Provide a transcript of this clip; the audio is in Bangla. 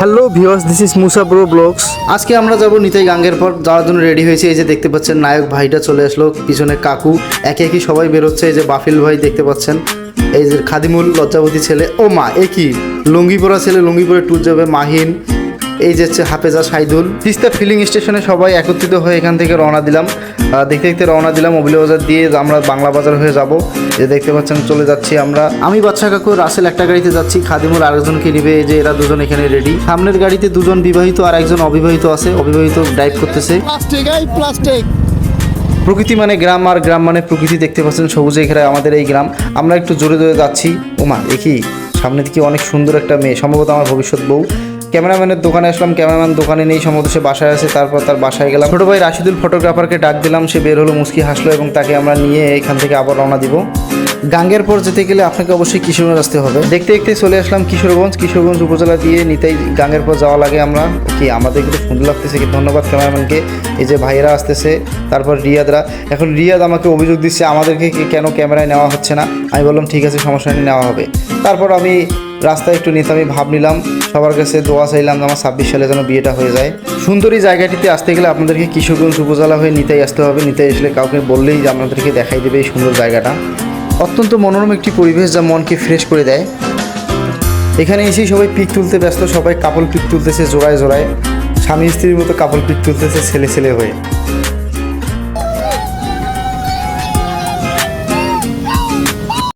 Hello viewers this is Musa bro vlogs আজকে আমরা যাব নিতাই গাঙ্গের পর যাওয়ার জন্য রেডি হয়েছে, এই যে দেখতে পাচ্ছেন, নায়ক ভাইটা চলে আসলো, পিছনে কাকু। একে একই সবাই বেরোচ্ছে, এই যে বাফিল ভাই দেখতে পাচ্ছেন। এই যে খাদিমুল, লজ্জাবতী ছেলে। ও মা একই লুঙ্গি পরা ছেলে লুঙ্গি পরে ট্যুর যাবে, মাহিন। এই যে হচ্ছে হাফেজা সাইদুল। তিস্তা ফিলিং স্টেশনে সবাই একত্রিত হয়ে এখান থেকে রওনা দিলাম। দেখতে দেখতে রওনা দিলাম অবিলা বাজার দিয়ে আমরা বাংলা বাজার হয়ে যাব। যে দেখতে পাচ্ছেন চলে যাচ্ছি আমরা। আমি বাচ্চা কাকু রাসেল একটা গাড়িতে যাচ্ছি। খাদিমুল আরেকজনকে নিবে এই যে এরা দুজন এখানে রেডি সামনের গাড়িতে দুজন বিবাহিত আর একজন অবিবাহিত আছে। অবিবাহিত ড্রাইভ করতেছে। প্লাস্টিক প্লাস্টিক প্রকৃতি মানে গ্রাম আর গ্রাম মানে প্রকৃতি। দেখতে পাচ্ছেন সবুজে ঘেরা আমাদের এই গ্রাম। আমরা একটু জোরে জোরে যাচ্ছি। ওমা দেখি সামনে থেকে অনেক সুন্দর একটা মেয়ে সম্ভবত আমার ভবিষ্যৎ বউ। ক্যামেরাম্যানের দোকানে আসলাম, ক্যামেরাম্যান দোকানে নেই সম্ভবত সে বাসায় আছে, তারপর তার বাসায় গেলাম। ছোটো ভাই রাশিদুল ফটোগ্রাফারকে ডাক দিলাম, সে বের হলো মুস্কি হাসলো এবং তাকে আমরা নিয়ে এখান থেকে আবার রওনা দিব। গাঙ্গের পর যেতে গেলে আপনাকে অবশ্যই কিশোরগঞ্জ আসতে হবে। দেখতে দেখতে চলে আসলাম কিশোরগঞ্জ কিশোরগঞ্জ উপজেলা দিয়ে নিতাই গাঙ্গের পর যাওয়া লাগে আমরা। কি আমাদের কিন্তু সুন্দর লাগতেছে, কি ধন্যবাদ ক্যামেরাম্যানকে। এই যে ভাইয়েরা আসতেছে, তারপর রিয়াদরা। এখন রিয়াদ আমাকে অভিযোগ দিচ্ছে, আমাদেরকে কেন ক্যামেরায় নেওয়া হচ্ছে না? আমি বললাম, ঠিক আছে, সমস্যা নিয়ে নেওয়া হবে। তারপর আমি রাস্তায় একটু নিতে আমি ভাব নিলাম, সবার কাছে দোয়া চাইলাম আমার ছাব্বিশ সালে যেন বিয়েটা হয়ে যায়। সুন্দরী জায়গাটিতে আসতে গেলে আপনাদেরকে কিশোরগঞ্জ উপজেলা হয়ে নিতাই আসতে হবে। নিতাই আসলে কাউকে বললেই যে আপনাদেরকে দেখাই দেবে এই সুন্দর জায়গাটা। অত্যন্ত মনোরম একটি পরিবেশ যা মনকে ফ্রেশ করে দেয়। এখানে এসেই সবাই পিক তুলতে ব্যস্ত, সবাই কাপল পিক তুলতেছে জোড়ায় জোড়ায়। স্বামী স্ত্রীর মতো কাপল পিক তুলতেছে ছেলে ছেলে হয়ে।